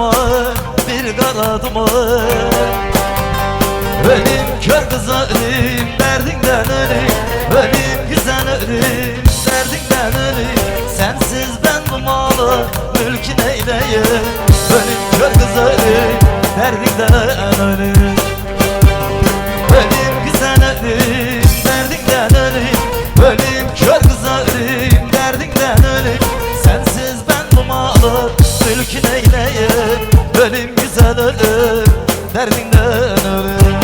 Duman Bir kara duman Benim kör ölüm Derdinden ölüm Benim güzel ölüm Derdinden ölüm Sensiz ben dumalı Mülkü neyleyim? Benim kör ölüm Derdinden ölüm Benim güzel Derdinden ölüm Benim kör ölüm Derdinden ölüm Sensiz ben dumalı Mülkü neyleyim? Benim güzel ölüm Derdinden ölüm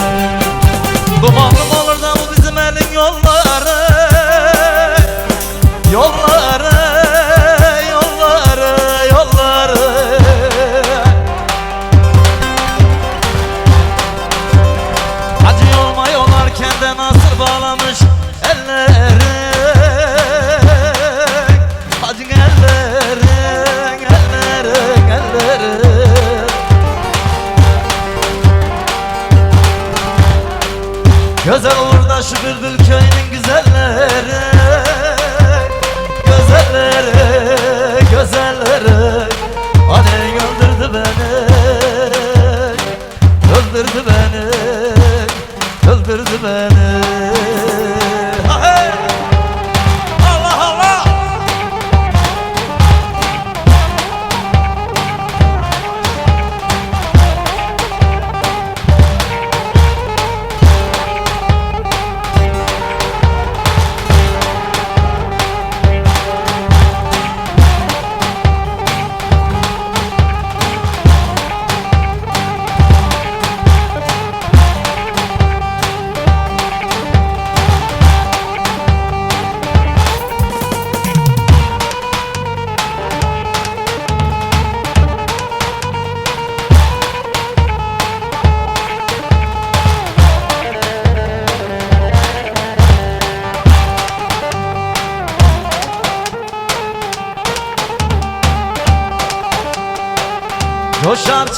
Dumanım olur da bu bizim elin yolları. Yolları Güzel olur da şu bülbül köyünün güzelleri Güzelleri, güzelleri. Hani öldürdü beni Öldürdü beni Öldürdü beni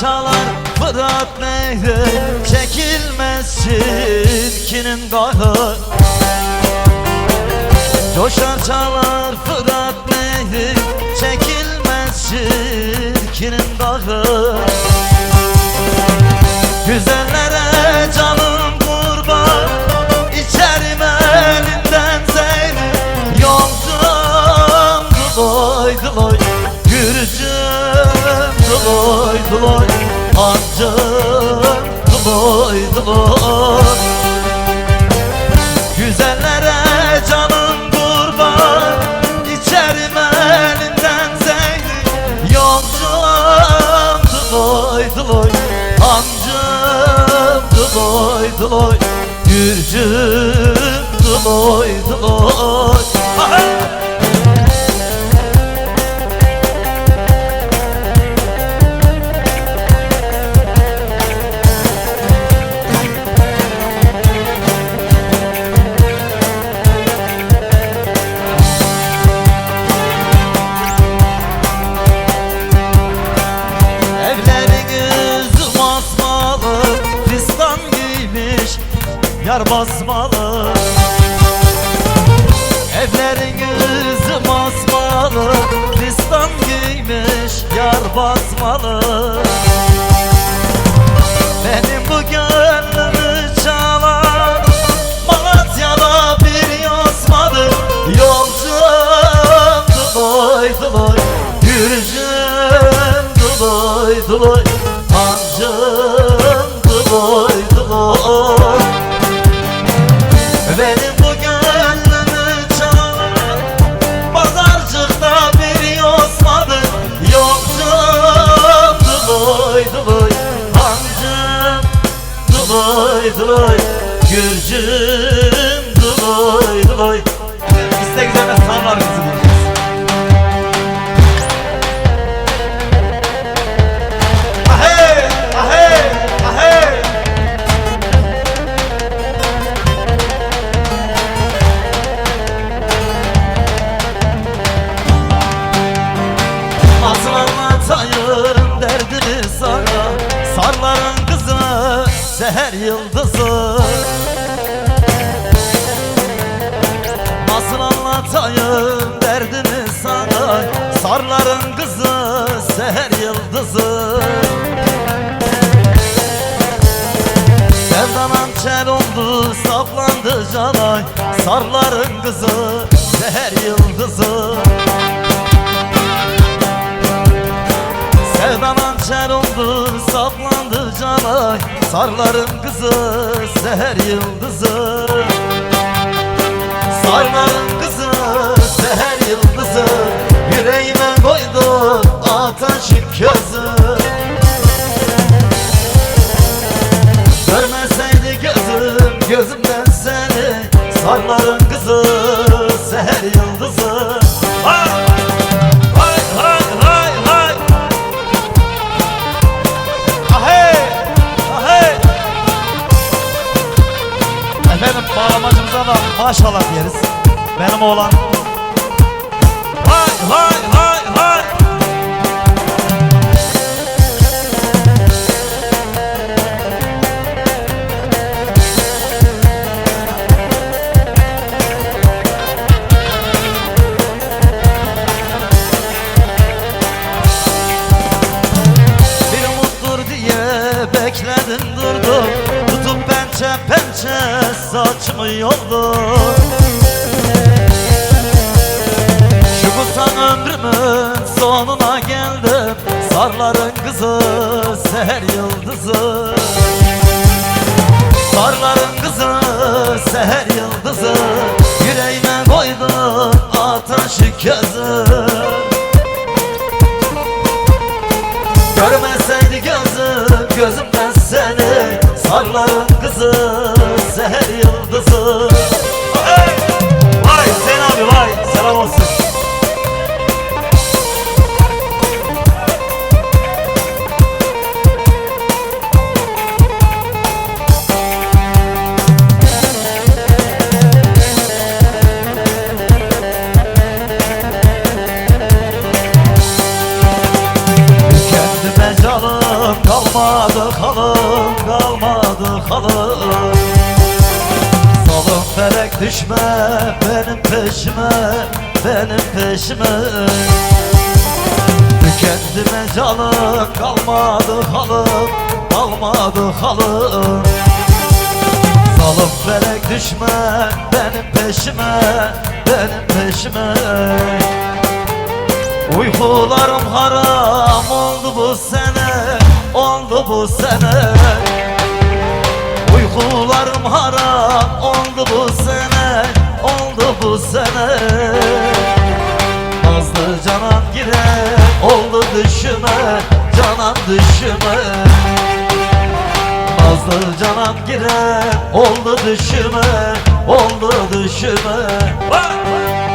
çalar Fırat nehri Çekilmez çirkinin gayrı Coşar çalar Fırat nehri Çekilmez çirkinin gayrı Güzellere canım kurban İçerim elinden zeyni Yolcum dıloy dıloy Gürcüm dıloy dıloy dıloy Güzellere canım kurban İçerim elinden zeyni Yolcum dıloy dıloy Hancım dıloy dıloy Gürcüm dıloy dıloy Aha! Basmalı. Evleriniz basmalı Fistan giymiş Yar basmalı Gürcüm dıloy dıloy İstek üzerine sağlar kızı diyeceğiz Ahey! Ahey! Ahey! Anlatayım derdimi sana Sarların Sarların kızı seher yıldızı. Sevdan hançer oldu saplandı canay. Sarların kızı seher yıldızı. Sevdan hançer oldu saplandı canay. Sarların kızı seher yıldızı. Sarların kızı seher yıldızı. Yüreğim koydu ateşin közü Görmeseydi gözüm gözümden seni Sarların kızı Seher yıldızı. Hay hay hay hay Ahey ahey Efendim bağlamacımıza da maşallah diyeriz. Benim oğlan yoldum Şu kusan ömrümün sonuna geldim. Sarların kızı seher yıldızı. Sarların kızı seher yıldızı. Yüreğime koydun ateşi közü. Görmeseydi gözüm gözümden seni. Sarların kızı Vay abi vay. Selam olsun. Kendime canım kalmadı halım düşme benim peşime benim peşime. Kendime canım kalmadı halım kalmadı halım. Salım felek düşme benim peşime benim peşime. Uykularım haram oldu bu sene Oldu bu sene. Uykularım haram oldu bu sene Oldu bu sene. Nazlı canan girer oldu düşüme Canan düşüme Nazlı canan girer oldu düşüme Oldu düşüme Vay!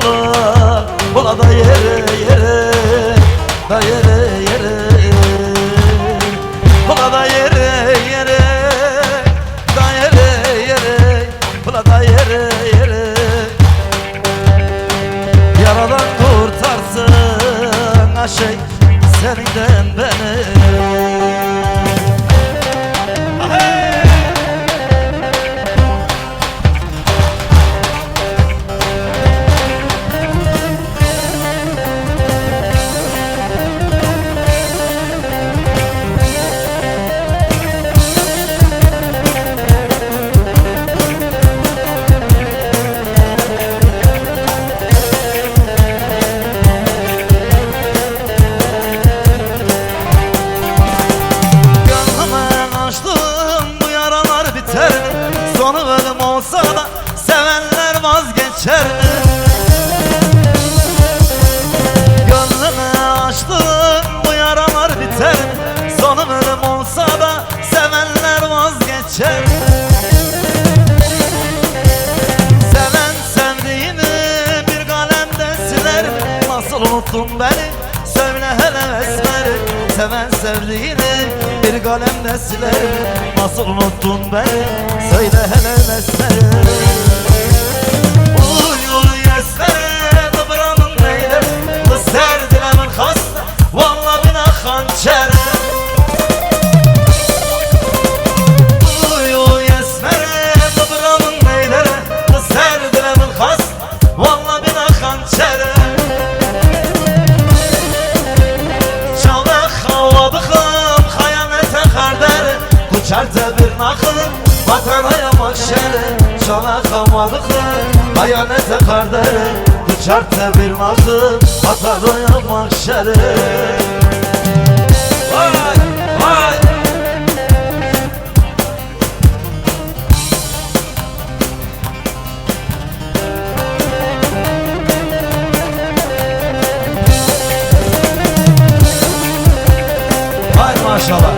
Kurtular Bula da yere yere da yere Sonu ölüm olsa da sevenler vazgeçer mi? Gönlümü açtım bu yaralar biter mi? Kalemle siler Nasıl unuttun beni? Söyle hele mesleği hava bıkım Hayanete karder Kuçarca bir nakıl Vatana yamak şere Vay vay. Hay maşallah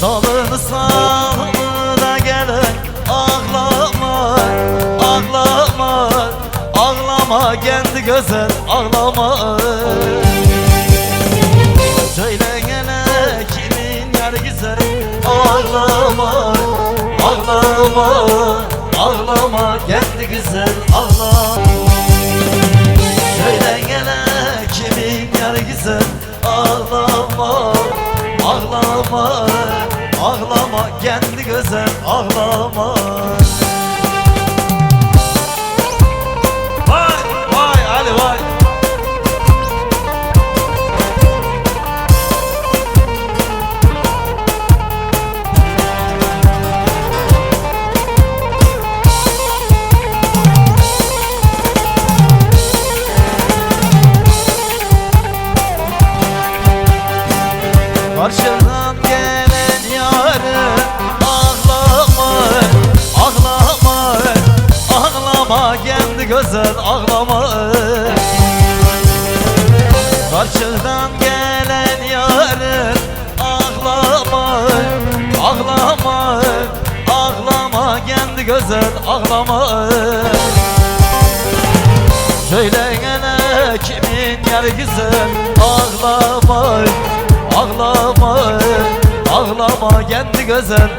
Salını da gelen Ağlama, ağlama Ağlama kendi güzel ağlama. Söyle gene kimin yar güzel? Ağlama, ağlama Ağlama kendi güzel ağlama. Söyle gene kimin yar güzel ağlama Ağlama. Kendi güzel ağlama güzel ağlama Karşıdan gelen yarı ağlama Ağlama Ağlama kendi güzel ağlama Söyle gene kimin yarı güzel Ağlama Ağlama Ağlama kendi güzel